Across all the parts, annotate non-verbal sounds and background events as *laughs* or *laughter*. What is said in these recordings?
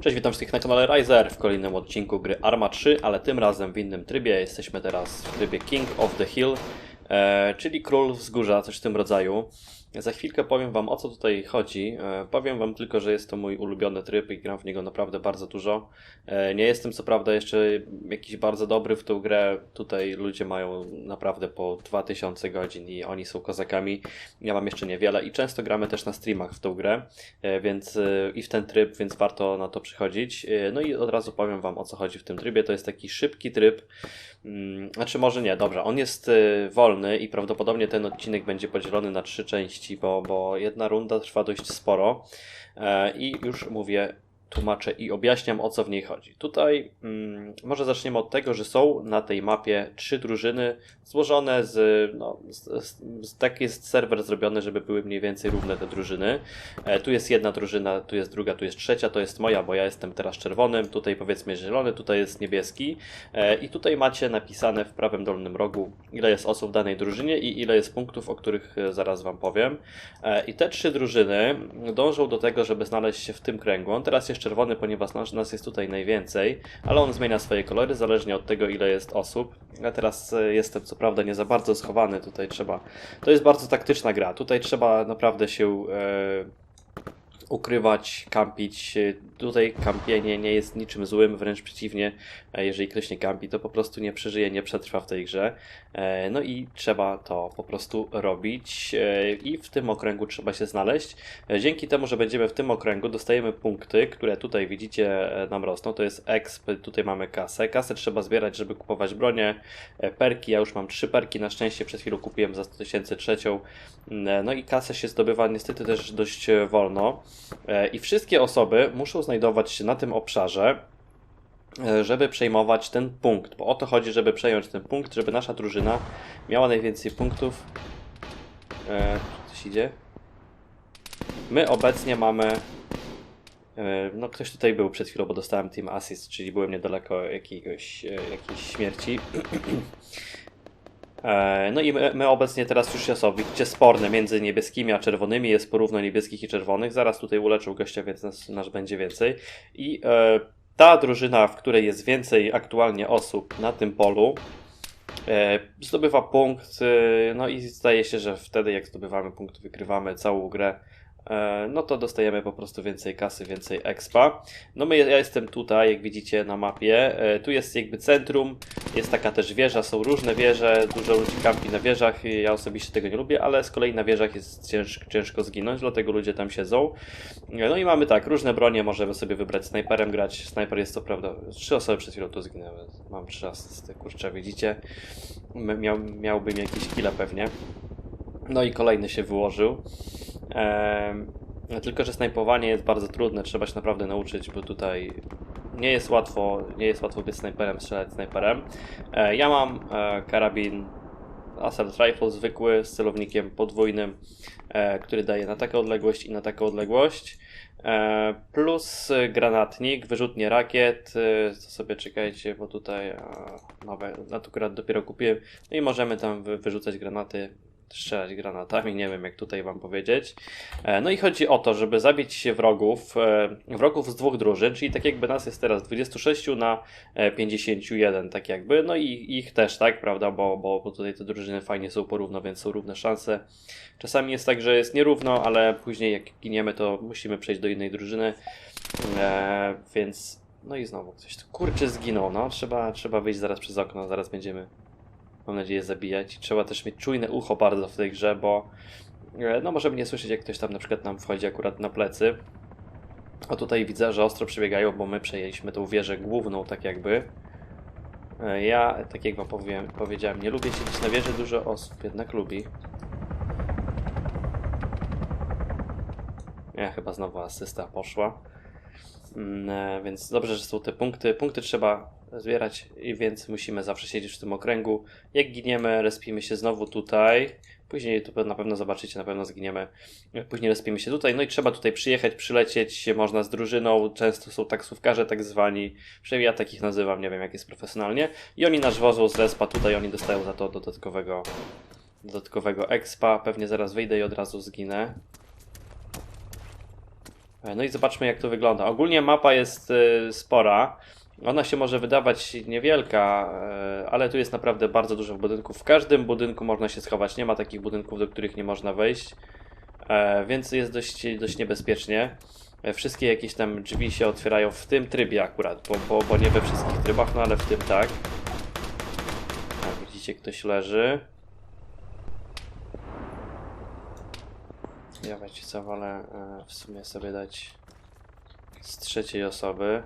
Cześć, witam wszystkich na kanale Riser w kolejnym odcinku gry Arma 3, ale tym razem w innym trybie. Jesteśmy teraz w trybie King of the Hill, e, czyli Król Wzgórza, coś w tym rodzaju. Za chwilkę powiem Wam o co tutaj chodzi. E, powiem Wam tylko, że jest to mój ulubiony tryb i gram w niego naprawdę bardzo dużo. E, nie jestem co prawda jeszcze jakiś bardzo dobry w tą grę. Tutaj ludzie mają naprawdę po 2000 godzin i oni są kozakami. Ja mam jeszcze niewiele i często gramy też na streamach w tą grę, e, więc i w ten tryb, więc warto na to przychodzić. No i od razu powiem Wam o co chodzi w tym trybie. To jest taki szybki tryb. Mm, Znaczy może nie, dobrze, on jest wolny i prawdopodobnie ten odcinek będzie podzielony na trzy części, bo, bo jedna runda trwa dość sporo. E, i już mówię, tłumaczę i objaśniam o co w niej chodzi. Tutaj mm, może zaczniemy od tego, że są na tej mapie trzy drużyny złożone z, no, z, z, taki jest serwer zrobiony, żeby były mniej więcej równe te drużyny. E, tu jest jedna drużyna, tu jest druga, tu jest trzecia, to jest moja, bo ja jestem teraz czerwonym, tutaj powiedzmy zielony, tutaj jest niebieski e, i tutaj macie napisane w prawym dolnym rogu ile jest osób w danej drużynie i ile jest punktów, o których e, zaraz wam powiem. E, I te trzy drużyny dążą do tego, żeby znaleźć się w tym kręgu. On teraz jest czerwony, ponieważ nas, nas jest tutaj najwięcej, ale on zmienia swoje kolory zależnie od tego, ile jest osób. Ja teraz e, jestem co prawda nie za bardzo schowany, tutaj trzeba. To jest bardzo taktyczna gra. Tutaj trzeba naprawdę się e, ukrywać, kampić. Tutaj kampienie nie jest niczym złym, wręcz przeciwnie. E, Jeżeli ktoś nie kampi, to po prostu nie przeżyje, nie przetrwa w tej grze. E, No i trzeba to po prostu robić e, i w tym okręgu trzeba się znaleźć. Dzięki temu, że będziemy w tym okręgu, dostajemy punkty, które tutaj widzicie nam rosną. To jest exp, tutaj mamy kasę. Kasę trzeba zbierać, żeby kupować bronię, perki. Ja już mam trzy perki, na szczęście przed chwilą kupiłem za 100 tysięcy trzecią. No i kasę się zdobywa niestety też dość wolno. E, I wszystkie osoby muszą znajdować się na tym obszarze, e, żeby przejmować ten punkt, bo o to chodzi, żeby przejąć ten punkt, żeby nasza drużyna miała najwięcej punktów. E, coś idzie? My obecnie mamy. e, No, ktoś tutaj był przed chwilą, bo dostałem Team Assist, czyli byłem niedaleko jakiegoś, jakiejś śmierci. *clears throat* E, No i my, my obecnie teraz już są, widzicie, sporne między niebieskimi a czerwonymi, jest porówno niebieskich i czerwonych. Zaraz tutaj uleczył gościa, więc nas, będzie więcej. I e, ta drużyna, w której jest więcej aktualnie osób na tym polu, e, zdobywa punkt. E, no i zdaje się, że wtedy, jak zdobywamy punkt, wygrywamy całą grę. E, No to dostajemy po prostu więcej kasy, więcej expa. No my, ja jestem tutaj, jak widzicie na mapie. E, Tu jest jakby centrum, jest taka też wieża, są różne wieże, dużo ludzi kampi na wieżach. Ja osobiście tego nie lubię, ale z kolei na wieżach jest ciężko, ciężko zginąć, dlatego ludzie tam siedzą. No i mamy tak, różne bronie, możemy sobie wybrać snajperem grać. Snajper jest to prawda, trzy osoby przed chwilą tu zginęły. Mam trzy asysty, kurczę, widzicie? Miał, miałbym jakieś kile pewnie. No i kolejny się wyłożył. Tylko, że snajpowanie jest bardzo trudne, trzeba się naprawdę nauczyć, bo tutaj nie jest łatwo, nie jest łatwo być snajperem, strzelać snajperem. E, ja mam e, karabin Assault Rifle zwykły z celownikiem podwójnym, e, który daje na taką odległość i na taką odległość. Plus granatnik, wyrzutnie rakiet, to sobie czekajcie, bo tutaj nowe, na to akurat dopiero kupiłem. No i możemy tam wy, wyrzucać granaty, strzelać granatami, nie wiem jak tutaj wam powiedzieć. E, No i chodzi o to, żeby zabić wrogów, e, wrogów z dwóch drużyn, czyli tak jakby nas jest teraz 26 na e, 51, tak jakby, no i ich też, tak, prawda, bo, bo, tutaj te drużyny fajnie są porówno, więc są równe szanse. Czasami jest tak, że jest nierówno, ale później jak giniemy, to musimy przejść do innej drużyny, e, więc... No i znowu ktoś tu kurczę zginął, no trzeba, trzeba wyjść zaraz przez okno, zaraz będziemy mam nadzieję, zabijać. Trzeba też mieć czujne ucho bardzo w tej grze, bo e, no możemy nie słyszeć, jak ktoś tam na przykład nam wchodzi akurat na plecy. A tutaj widzę, że ostro przebiegają, bo my przejęliśmy tą wieżę główną, tak jakby. E, Ja, tak jak wam powiem, powiedziałem, nie lubię siedzieć na wieży, dużo osób jednak lubi. Ja chyba znowu asysta poszła. Mm, e, Więc dobrze, że są te punkty. Punkty trzeba zbierać, i więc musimy zawsze siedzieć w tym okręgu. Jak giniemy, respimy się znowu tutaj. Później tu na pewno zobaczycie, na pewno zginiemy. Później respimy się tutaj. No i trzeba tutaj przyjechać, przylecieć. Można z drużyną. Często są taksówkarze tak zwani. Przynajmniej ja takich nazywam, nie wiem jak jest profesjonalnie. I oni nas wozą z respa. Tutaj oni dostają za to dodatkowego, dodatkowego expa. Pewnie zaraz wyjdę i od razu zginę. No i zobaczmy jak to wygląda. Ogólnie mapa jest e, spora. Ona się może wydawać niewielka, e, ale tu jest naprawdę bardzo dużo budynków. W każdym budynku można się schować. Nie ma takich budynków, do których nie można wejść. E, Więc jest dość, dość niebezpiecznie. E, Wszystkie jakieś tam drzwi się otwierają w tym trybie akurat, bo, bo, bo nie we wszystkich trybach, no ale w tym tak. A, widzicie, ktoś leży. Ja wiecie co, wolę e, w sumie sobie dać z trzeciej osoby.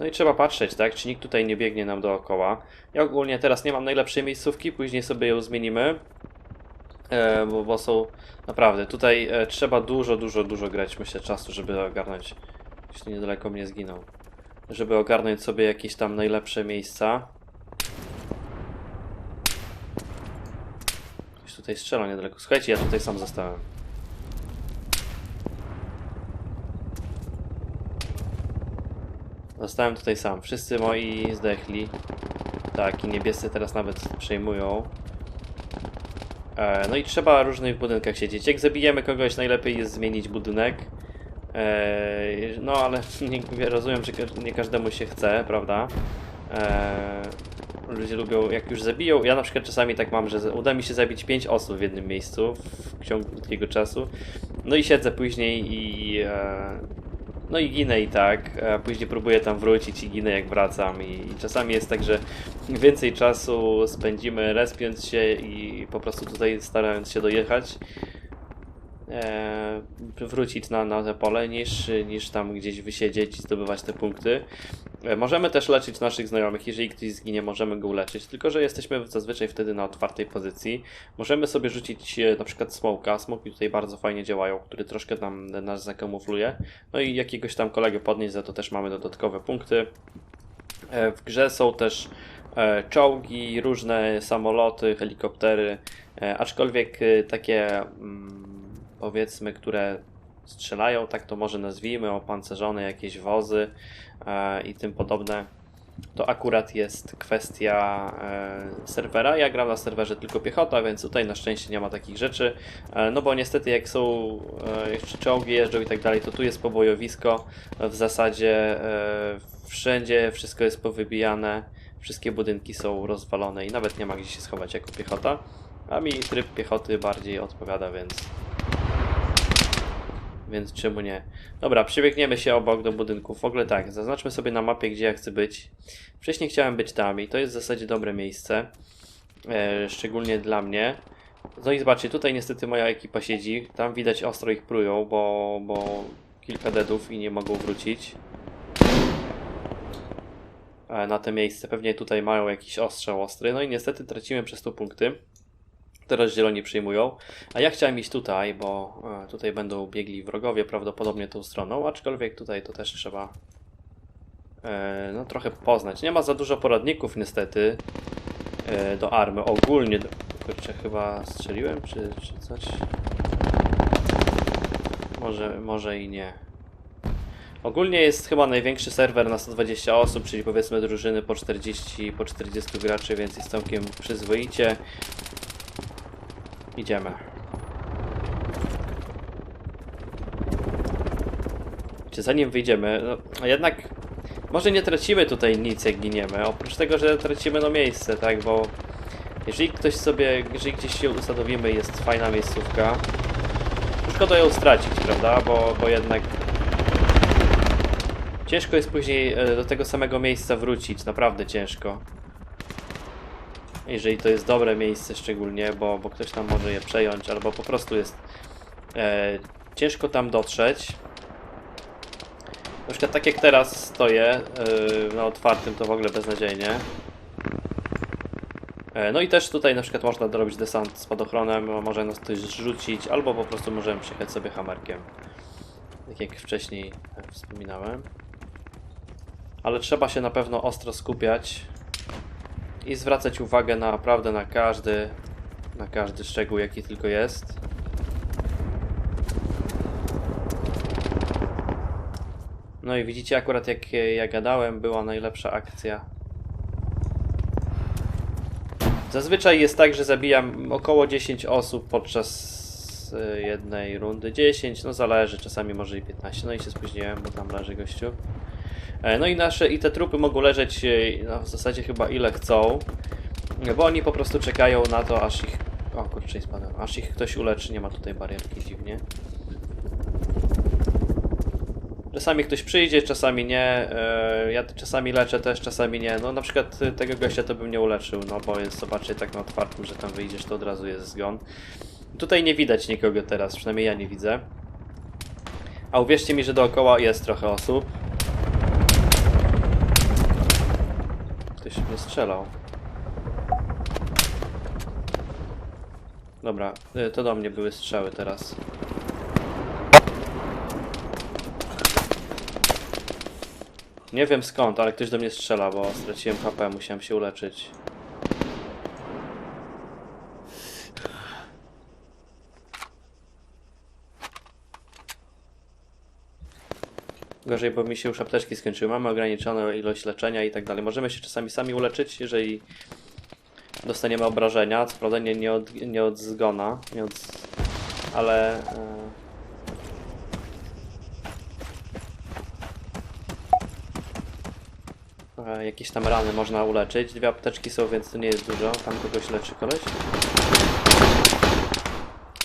No i trzeba patrzeć, tak, czy nikt tutaj nie biegnie nam dookoła. Ja ogólnie teraz nie mam najlepszej miejscówki, później sobie ją zmienimy. E, bo, bo są naprawdę, tutaj e, trzeba dużo, dużo, dużo grać, myślę, czasu, żeby ogarnąć. Tu niedaleko mnie zginął. Żeby ogarnąć sobie jakieś tam najlepsze miejsca. Tutaj strzela niedaleko. Słuchajcie, ja tutaj sam zostałem. Zostałem tutaj sam. Wszyscy moi zdechli. Tak, i niebiescy teraz nawet przejmują. E, no i trzeba w różnych budynkach siedzieć. Jak zabijemy kogoś, najlepiej jest zmienić budynek. E, no ale *laughs* nie, rozumiem, że nie każdemu się chce, prawda? E, ludzie lubią, jak już zabiją. Ja na przykład czasami tak mam, że uda mi się zabić 5 osób w jednym miejscu w ciągu krótkiego czasu. No i siedzę później i. E, no i ginę i tak, później próbuję tam wrócić i ginę jak wracam i, czasami jest tak, że więcej czasu spędzimy respiąc się i po prostu tutaj starając się dojechać wrócić na, na te pole niż, niż tam gdzieś wysiedzieć i zdobywać te punkty. E, możemy też leczyć naszych znajomych, jeżeli ktoś zginie możemy go uleczyć, tylko że jesteśmy zazwyczaj wtedy na otwartej pozycji. Możemy sobie rzucić e, na przykład smoka, smoki tutaj bardzo fajnie działają, który troszkę nam nas zakamufluje. No i jakiegoś tam kolegę podnieść, za to też mamy dodatkowe punkty. E, W grze są też e, czołgi, różne samoloty, helikoptery, e, aczkolwiek e, takie mm, powiedzmy, które strzelają, tak to może nazwijmy, opancerzone jakieś wozy e, i tym podobne. To akurat jest kwestia e, serwera. Ja gram na serwerze tylko piechota, więc tutaj na szczęście nie ma takich rzeczy. E, no bo niestety jak są e, jeszcze czołgi jeżdżą i tak dalej, to tu jest pobojowisko. W zasadzie e, wszędzie wszystko jest powybijane, wszystkie budynki są rozwalone i nawet nie ma gdzie się schować jako piechota. A mi tryb piechoty bardziej odpowiada, więc więc czemu nie? Dobra, przebiegniemy się obok do budynków. W ogóle tak, zaznaczmy sobie na mapie, gdzie ja chcę być. Wcześniej chciałem być tam i to jest w zasadzie dobre miejsce. E, szczególnie dla mnie. No i zobaczcie, tutaj niestety moja ekipa siedzi. Tam widać ostro ich prują, bo, bo kilka deadów i nie mogą wrócić. E, na te miejsce. Pewnie tutaj mają jakiś ostrzał ostry. No i niestety tracimy przez to punkty. Teraz zieloni przyjmują. A ja chciałem iść tutaj, bo e, tutaj będą biegli wrogowie prawdopodobnie tą stroną, aczkolwiek tutaj to też trzeba e, no trochę poznać. Nie ma za dużo poradników niestety e, do army. Ogólnie, kurczę, chyba strzeliłem czy, czy coś? Może, może i nie. Ogólnie jest chyba największy serwer na 120 osób, czyli powiedzmy drużyny po 40, po 40 graczy, więc jest całkiem przyzwoicie. Idziemy. Czy zanim wyjdziemy, no jednak może nie tracimy tutaj nic jak giniemy, oprócz tego, że tracimy no miejsce, tak, bo jeżeli ktoś sobie, jeżeli gdzieś się usadowimy jest fajna miejscówka, szkoda ją stracić, prawda, bo, bo jednak ciężko jest później e, do tego samego miejsca wrócić, naprawdę ciężko. Jeżeli to jest dobre miejsce szczególnie, bo, bo ktoś tam może je przejąć, albo po prostu jest e, ciężko tam dotrzeć. Na przykład tak jak teraz stoję e, na otwartym, to w ogóle beznadziejnie. E, no i też tutaj na przykład można dorobić desant spadochronem, może nas ktoś zrzucić, albo po prostu możemy przyjechać sobie hamerkiem. Tak jak wcześniej wspominałem. Ale trzeba się na pewno ostro skupiać i zwracać uwagę naprawdę na każdy, na każdy szczegół, jaki tylko jest. No i widzicie, akurat jak ja gadałem, była najlepsza akcja. Zazwyczaj jest tak, że zabijam około 10 osób podczas y, jednej rundy. 10, no zależy, czasami może i 15. No i się spóźniłem, bo tam leży gościu. E, No i nasze, i te trupy mogą leżeć e, no, w zasadzie chyba ile chcą. Bo oni po prostu czekają na to, aż ich. O kurczę, spadłem. Aż ich ktoś uleczy. Nie ma tutaj barierki dziwnie. Czasami ktoś przyjdzie, czasami nie. E, Ja czasami leczę też, czasami nie. No na przykład tego gościa to bym nie uleczył, no bo jest, zobaczcie, tak na otwartym, że tam wyjdziesz, to od razu jest zgon. Tutaj nie widać nikogo teraz, przynajmniej ja nie widzę. A uwierzcie mi, że dookoła jest trochę osób. Ktoś mnie strzelał. Dobra, y, to do mnie były strzały teraz. Nie wiem skąd, ale ktoś do mnie strzela, bo straciłem HP, musiałem się uleczyć. Gorzej, bo mi się już apteczki skończyły. Mamy ograniczoną ilość leczenia i tak dalej. Możemy się czasami sami uleczyć, jeżeli dostaniemy obrażenia. Co prawda nie, od, nie od zgona, nie od... ale... E... E, Jakieś tam rany można uleczyć. Dwie apteczki są, więc to nie jest dużo. Tam kogoś leczy koleś.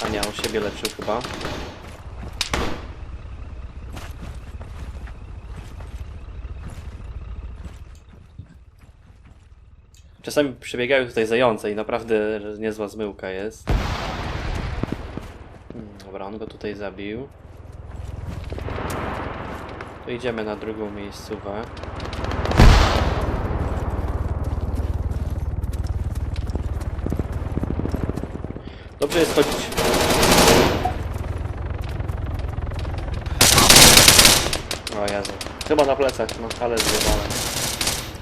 A nie, on siebie leczył chyba. Czasami przebiegają tutaj zające i naprawdę niezła zmyłka jest. Hmm, Dobra, on go tutaj zabił. To idziemy na drugą miejscówę. Dobrze jest chodzić. O Jezu. Chyba na plecach, no ale zjebane.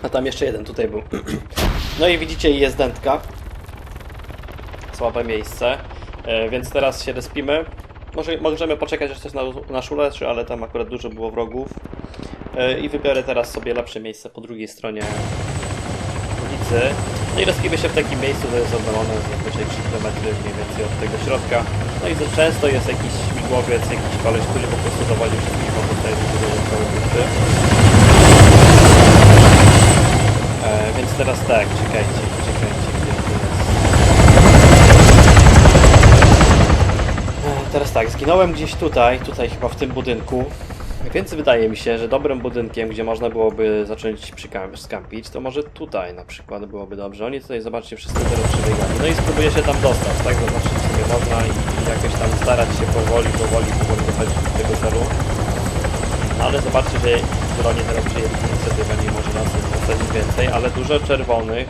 A tam jeszcze jeden tutaj był. *clears throat* No i widzicie, jest dętka. Słabe miejsce. E, więc teraz się respimy. Może, możemy poczekać, aż na, uleczy, ale tam akurat dużo było wrogów. E, I wybiorę teraz sobie lepsze miejsce po drugiej stronie ulicy. No i respimy się w takim miejscu, to jest oddalone zazwyczaj 3 km mniej więcej od tego środka. No i często jest jakiś śmigłowiec, jakiś koleś, który po prostu dowodzi wszystkich wokół tej dodatkowej punkty. E, więc teraz tak, czekajcie, czekajcie, gdzie to jest. Teraz tak, zginąłem gdzieś tutaj, tutaj chyba w tym budynku. Więc wydaje mi się, że dobrym budynkiem, gdzie można byłoby zacząć skampić, to może tutaj na przykład byłoby dobrze. Oni tutaj, zobaczcie, wszyscy teraz przebiegali. No i spróbuję się tam dostać, tak? Zaznaczyć sobie można i jakoś tam starać się powoli, powoli, powoli dochodzić do tego celu. No ale zobaczcie, że broni teraz przyjęli inicjatywę, nie może nas zasadzić więcej, ale dużo czerwonych.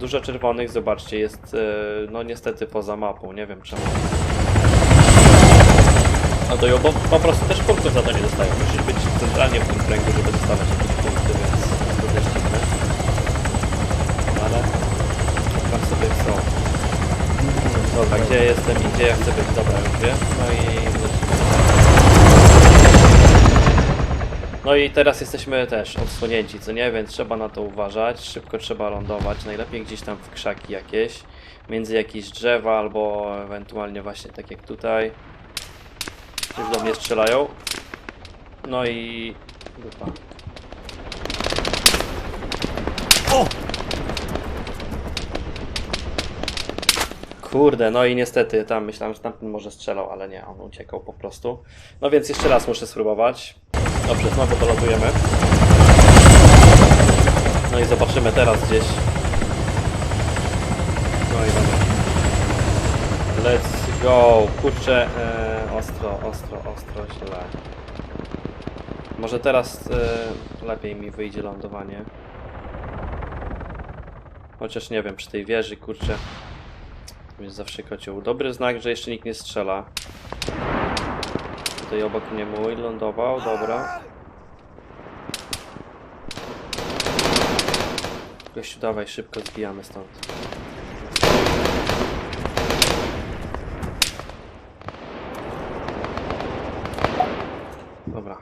Dużo czerwonych, zobaczcie, jest e, no niestety poza mapą, nie wiem czemu. No to ją po, prostu też punktów za to nie dostają. Musisz być centralnie w tym kręgu, żeby dostawać jakieś punkty, więc to też dziwne. Ale tam sobie chcą. Dobra, gdzie jestem i gdzie ja chcę być? Dobra, już wiem. No i No i teraz jesteśmy też odsłonięci, co nie? Więc trzeba na to uważać. Szybko trzeba lądować. Najlepiej gdzieś tam w krzaki jakieś. Między jakieś drzewa albo ewentualnie właśnie tak jak tutaj. Już do mnie strzelają. No i... Dupa. Kurde, no i niestety, tam myślałem, że tamten może strzelał, ale nie, on uciekał po prostu. No więc jeszcze raz muszę spróbować. Dobrze, znowu dolatujemy. No i zobaczymy teraz gdzieś. No i dobra. Let's go. Kurczę, e, ostro, ostro, ostro, źle. Może teraz e, lepiej mi wyjdzie lądowanie. Chociaż nie wiem, przy tej wieży, kurczę. Jest zawsze kocioł. Dobry znak, że jeszcze nikt nie strzela. Tutaj obok mnie mój lądował, dobra. Gościu, dawaj, szybko zbijamy stąd. Dobra.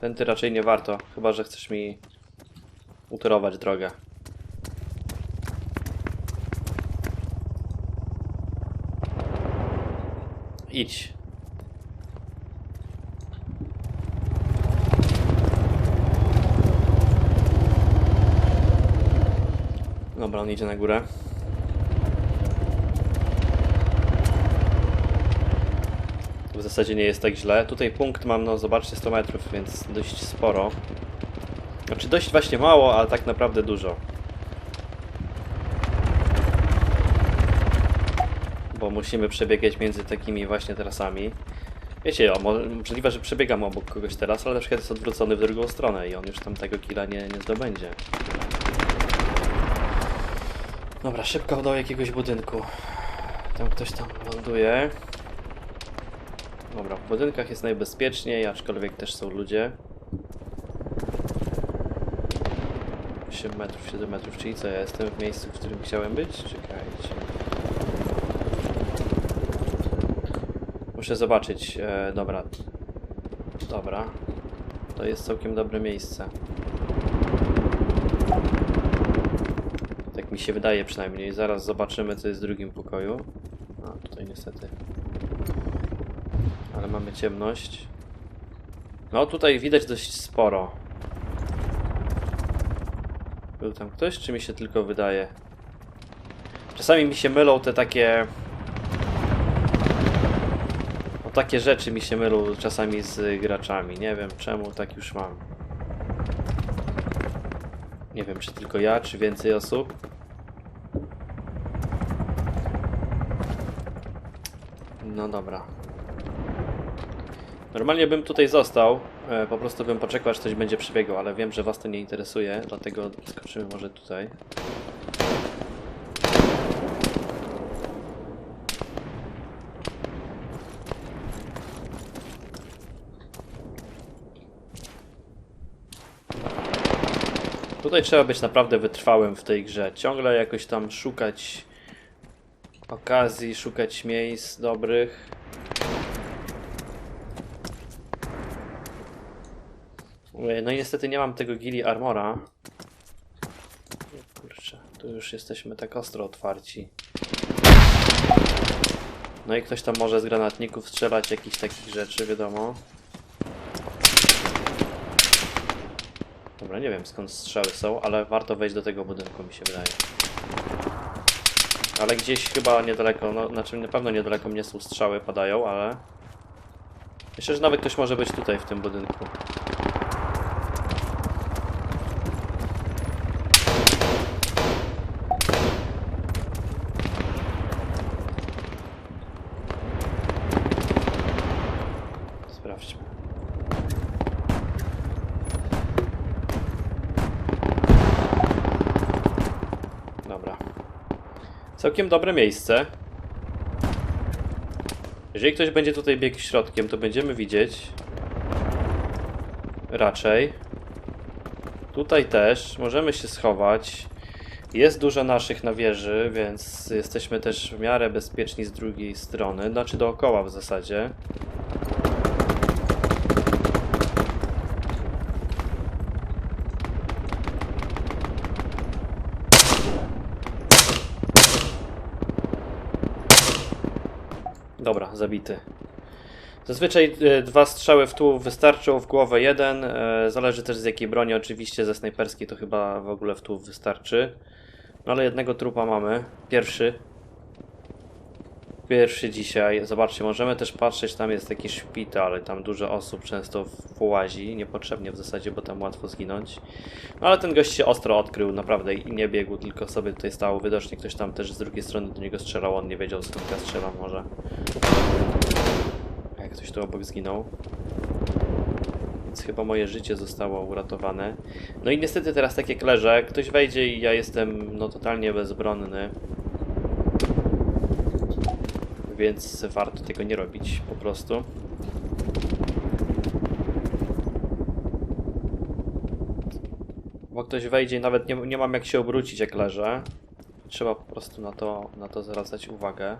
Tędy raczej nie warto, chyba że chcesz mi utorować drogę. Idź. Dobra, on idzie na górę. W zasadzie nie jest tak źle. Tutaj punkt mam, no zobaczcie, 100 metrów, więc dość sporo. Znaczy dość właśnie mało, ale tak naprawdę dużo. Bo musimy przebiegać między takimi właśnie trasami. Wiecie, o, mo- możliwe, że przebiegam obok kogoś teraz, ale na przykład jest odwrócony w drugą stronę i on już tam tego killa nie, nie zdobędzie. Dobra, szybko do jakiegoś budynku. Tam ktoś tam ląduje. Dobra, w budynkach jest najbezpieczniej, aczkolwiek też są ludzie. 8 metrów, 7 metrów, czyli co, ja jestem w miejscu, w którym chciałem być? Czekajcie. Muszę zobaczyć, e, dobra. Dobra. To jest całkiem dobre miejsce. Mi się wydaje przynajmniej. Zaraz zobaczymy, co jest w drugim pokoju. A, tutaj niestety. Ale mamy ciemność. No, tutaj widać dość sporo. Był tam ktoś, czy mi się tylko wydaje? Czasami mi się mylą te takie... O takie rzeczy mi się mylą czasami z graczami. Nie wiem czemu tak już mam. Nie wiem, czy tylko ja, czy więcej osób. No dobra. Normalnie bym tutaj został, e, po prostu bym poczekał aż ktoś będzie przebiegał, ale wiem, że was to nie interesuje, dlatego skoczymy może tutaj. Tutaj trzeba być naprawdę wytrwałym w tej grze. Ciągle jakoś tam szukać okazji, szukać miejsc dobrych. No i niestety nie mam tego gili armora. Kurczę, tu już jesteśmy tak ostro otwarci. No i ktoś tam może z granatników strzelać jakichś takich rzeczy, wiadomo. Dobra, nie wiem skąd strzały są, ale warto wejść do tego budynku, mi się wydaje. Ale gdzieś chyba niedaleko, no znaczy na pewno niedaleko mnie są strzały, padają, ale... Myślę, że nawet ktoś może być tutaj w tym budynku. Sprawdźmy. Dobra. Całkiem dobre miejsce. Jeżeli ktoś będzie tutaj biegł środkiem, to będziemy widzieć. Raczej. Tutaj też. Możemy się schować. Jest dużo naszych na wieży, więc jesteśmy też w miarę bezpieczni z drugiej strony. Znaczy dookoła w zasadzie. Dobra, zabity. Zazwyczaj e, dwa strzały w tułów wystarczą, w głowę jeden. E, zależy też z jakiej broni, oczywiście ze snajperskiej to chyba w ogóle w tułów wystarczy. No ale jednego trupa mamy. Pierwszy. Pierwszy dzisiaj. Zobaczcie, możemy też patrzeć, tam jest taki szpital, tam dużo osób często włazi, niepotrzebnie w zasadzie, bo tam łatwo zginąć. No ale ten gość się ostro odkrył, naprawdę, i nie biegł, tylko sobie tutaj stał. Widocznie ktoś tam też z drugiej strony do niego strzelał, on nie wiedział skąd ja strzelam może. Jak ktoś tu obok zginął. Więc chyba moje życie zostało uratowane. No i niestety teraz tak jak leżę, ktoś wejdzie i ja jestem no totalnie bezbronny. Więc warto tego nie robić po prostu. Bo ktoś wejdzie i nawet nie, nie mam jak się obrócić jak leżę. Trzeba po prostu na to, na to zwracać uwagę.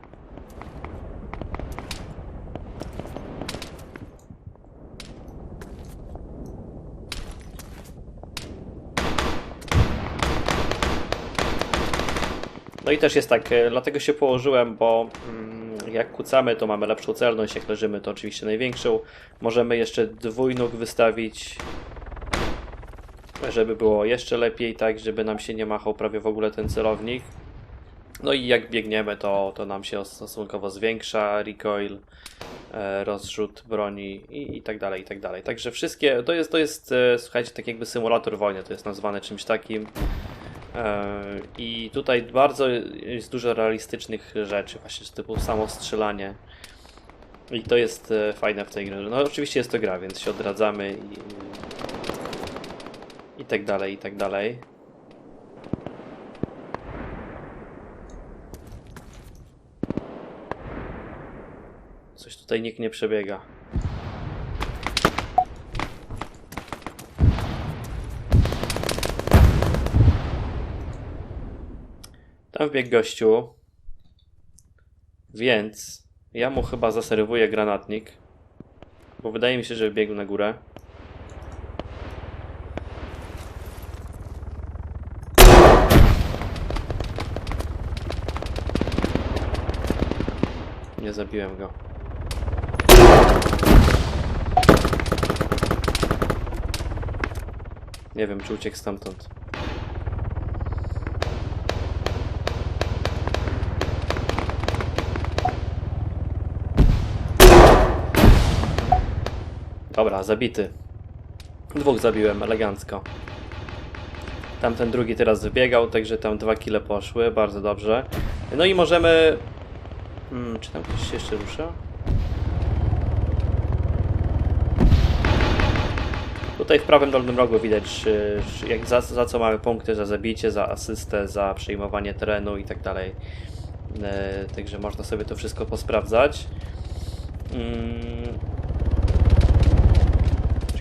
No i też jest tak, e, dlatego się położyłem, bo mm, Jak kucamy, to mamy lepszą celność, jak leżymy, to oczywiście największą. Możemy jeszcze dwójnóg wystawić, żeby było jeszcze lepiej, tak, żeby nam się nie machał prawie w ogóle ten celownik. No i jak biegniemy, to, to nam się stosunkowo zwiększa recoil, e, rozrzut broni i, i tak dalej, i tak dalej. Także wszystkie, to jest, to jest e, słuchajcie, tak jakby symulator wojny, to jest nazwane czymś takim. E, I tutaj bardzo jest dużo realistycznych rzeczy, właśnie z typu samo strzelanie. I to jest e, fajne w tej grze. No oczywiście jest to gra, więc się odradzamy i, i tak dalej, i tak dalej. Coś tutaj nikt nie przebiega. Tam wbiegł gościu. Więc ja mu chyba zaserwuję granatnik. Bo wydaje mi się, że biegł na górę. Nie zabiłem go. Nie wiem, czy uciekł stamtąd. Dobra, zabity. Dwóch zabiłem, elegancko. Tamten drugi teraz wybiegał, także tam dwa kile poszły, bardzo dobrze. No i możemy... Hmm, czy tam ktoś się jeszcze rusza? Tutaj w prawym dolnym rogu widać, jak za, za co mamy punkty, za zabicie, za asystę, za przejmowanie terenu i tak dalej. E, Także można sobie to wszystko posprawdzać. Mm.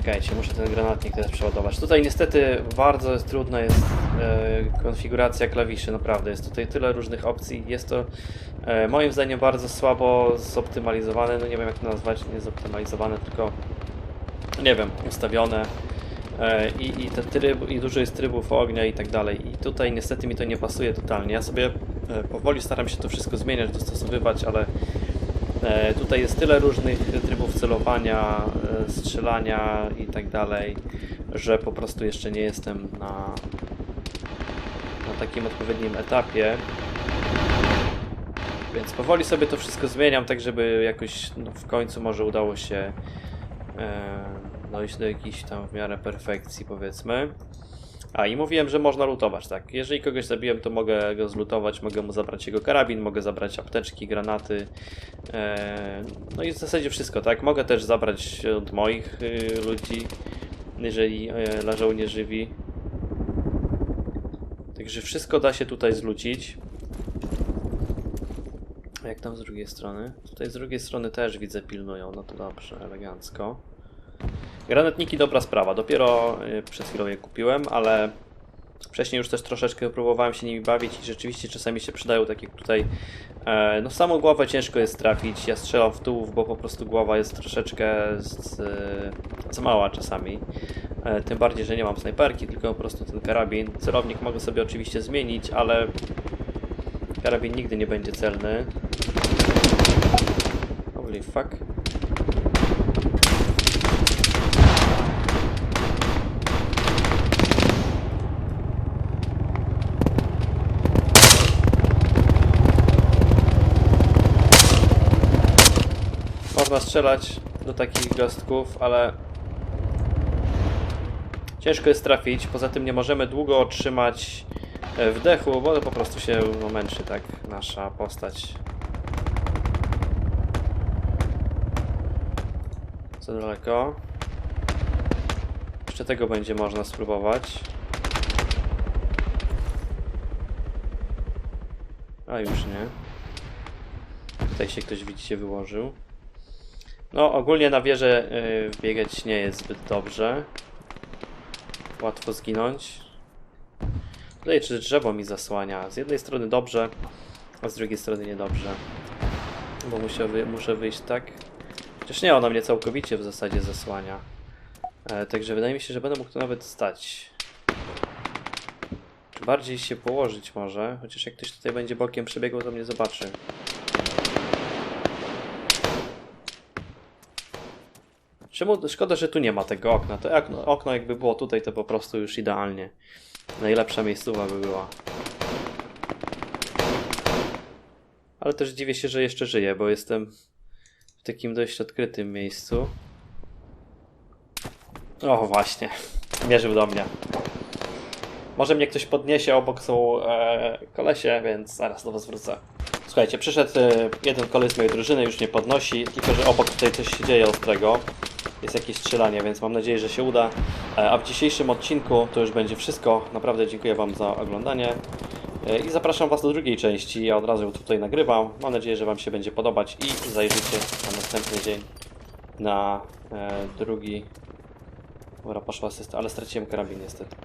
Czekajcie, muszę ten granatnik teraz przeładować. Tutaj niestety bardzo jest trudna jest e, konfiguracja klawiszy, naprawdę. Jest tutaj tyle różnych opcji. Jest to e, moim zdaniem bardzo słabo zoptymalizowane. No nie wiem jak to nazwać, nie zoptymalizowane, tylko nie wiem, ustawione. E, I, i, te tryb, I dużo jest trybów ognia i tak dalej. I tutaj niestety mi to nie pasuje totalnie. Ja sobie e, powoli staram się to wszystko zmieniać, dostosowywać, ale E, Tutaj jest tyle różnych trybów celowania, e, strzelania i tak dalej, że po prostu jeszcze nie jestem na, na takim odpowiednim etapie. Więc powoli sobie to wszystko zmieniam, tak żeby jakoś no, w końcu może udało się e, dojść do jakiejś tam w miarę perfekcji, powiedzmy. A i mówiłem, że można lutować, tak. Jeżeli kogoś zabiłem, to mogę go zlutować, mogę mu zabrać jego karabin, mogę zabrać apteczki, granaty. E, no i w zasadzie wszystko, tak. Mogę też zabrać od moich y, ludzi, jeżeli e, leżą nieżywi. Także wszystko da się tutaj zlucić. Jak tam z drugiej strony? Tutaj z drugiej strony też widzę pilnują, no to dobrze, elegancko. Granatniki dobra sprawa, dopiero y, przed chwilą je kupiłem, ale wcześniej już też troszeczkę próbowałem się nimi bawić i rzeczywiście czasami się przydają, tak jak tutaj. E, no w samą głowę ciężko jest trafić, ja strzelam w tułów, bo po prostu głowa jest troszeczkę z, za mała czasami. E, tym bardziej, że nie mam snajperki, tylko po prostu ten karabin. Celownik mogę sobie oczywiście zmienić, ale karabin nigdy nie będzie celny. Holy fuck. Można strzelać do takich gostków, ale ciężko jest trafić. Poza tym nie możemy długo otrzymać e, wdechu, bo po prostu się męczy tak nasza postać. Za daleko. Jeszcze tego będzie można spróbować. A już nie. Tutaj się ktoś widzicie wyłożył. No, ogólnie na wieżę yy, biegać nie jest zbyt dobrze. Łatwo zginąć. Tutaj czy drzewo mi zasłania. Z jednej strony dobrze, a z drugiej strony niedobrze. Bo muszę, wy, muszę wyjść tak. Chociaż nie, ona mnie całkowicie w zasadzie zasłania. E, także wydaje mi się, że będę mógł tu nawet stać. Czy bardziej się położyć może? Chociaż jak ktoś tutaj będzie bokiem przebiegł, to mnie zobaczy. Czemu? Szkoda, że tu nie ma tego okna. To okno, okno jakby było tutaj, to po prostu już idealnie. Najlepsza miejscowa by była. Ale też dziwię się, że jeszcze żyję, bo jestem w takim dość odkrytym miejscu. O, właśnie. Mierzył do mnie. Może mnie ktoś podniesie, obok są e, kolesie, więc zaraz do was wrócę. Słuchajcie, przyszedł e, jeden koleś z mojej drużyny, już nie podnosi, tylko że obok tutaj coś się dzieje ostrego. Jest jakieś strzelanie, więc mam nadzieję, że się uda. E, a w dzisiejszym odcinku to już będzie wszystko. Naprawdę dziękuję wam za oglądanie. E, I zapraszam Was do drugiej części. Ja od razu tutaj nagrywam. Mam nadzieję, że Wam się będzie podobać i zajrzycie na następny dzień na e, drugi. Dobra, poszła asysta, ale straciłem karabin niestety.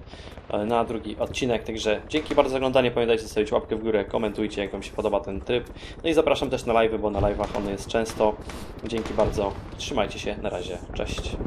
E, Na drugi odcinek, także dzięki bardzo za oglądanie. Pamiętajcie zostawić łapkę w górę, komentujcie jak Wam się podoba ten tryb. No i zapraszam też na live, bo na live'ach on jest często. Dzięki bardzo. Trzymajcie się, na razie. Cześć.